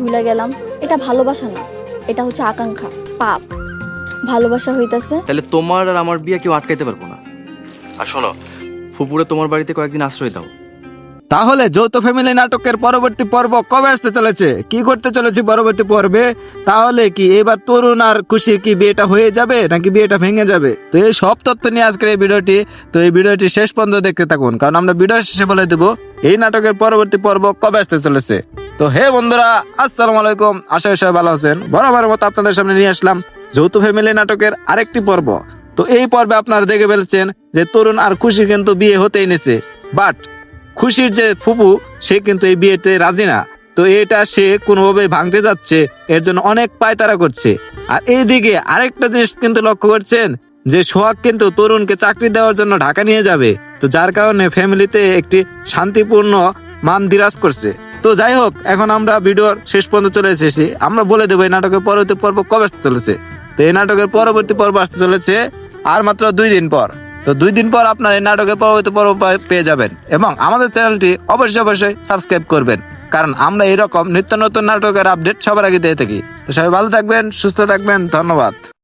ভুলে গেলাম এটা ভালোবাসা না এটা হচ্ছে আকাঙ্ক্ষা পাপ। ভালোবাসা হইতাছে। তাহলে তোমার আর আমার বিয়ে কেউ আটকাইতে পারব না। আর শোনো ফুপুরে তোমার বাড়িতে কয়েকদিন আশ্রয় দাও। তাহলে যৌথ ফ্যামিলি নাটকের পরবর্তী পর্ব কবে আসতে চলেছে? কি করতে চলেছে পরবর্তী পর্বে? তাহলে কি এবার তরুণ আর খুশির কি বিয়েটা হয়ে যাবে নাকি বিয়েটা ভেঙে যাবে? তো এই সব তথ্য নিয়ে আজকের এই ভিডিওটি তো এই ভিডিওটি শেষ পর্যন্ত দেখতে থাকুন কারণ আমরা ভিডিও শেষে বলে দেবো এই নাটকের পরবর্তী পর্ব কবে আসতে চলেছে? তো হে বন্ধুরা, আসসালামু আলাইকুম। আশা সবাই ভালো আছেন। বরাবরের মতো আপনাদের সামনে নিয়ে আসলাম যৌথ ফ্যামিলি নাটকের আরেকটি পর্ব। তো এই পর্বে আপনারা দেখে ফেলছেন যে তরুণ আর খুশি কিন্তু বিয়ে হতেই নিছে। বাট খুশির যে ফুপু, সে কিন্তু এই বিয়েতে রাজি না। তো এটা সে কোনোভাবে ভাঙতে যাচ্ছে, এর জন্য অনেক পায়তারা করছে। আর এইদিকে আরেকটা জিনিস কিন্তু লক্ষ্য করছেন, যে সোহাগ কিন্তু তরুণকে চাকরি দেওয়ার জন্য ঢাকা নিয়ে যাবে। তো যার কারণে ফ্যামিলিতে একটি শান্তিপূর্ণ মান বিরাজ করছে। তো যাই হোক, এখন আমরা ভিডিওর শেষ পর্যন্ত চলে এসেছি। আমরা বলে দেবো এই নাটকের পরবর্তী পর্ব কবে আসতে চলেছে। তো এই নাটকের পরবর্তী পর্ব আসতে চলেছে আর মাত্র দুই দিন পর। তো দুই দিন পর আপনার এই নাটকের পরবর্তী পর্ব পেয়ে যাবেন এবং আমাদের চ্যানেলটি অবশ্যই অবশ্যই সাবস্ক্রাইব করবেন। কারণ আমরা এরকম নিত্য নতুন নাটকের আপডেট সবার আগে দিয়ে থাকি। তো সবাই ভালো থাকবেন, সুস্থ থাকবেন, ধন্যবাদ।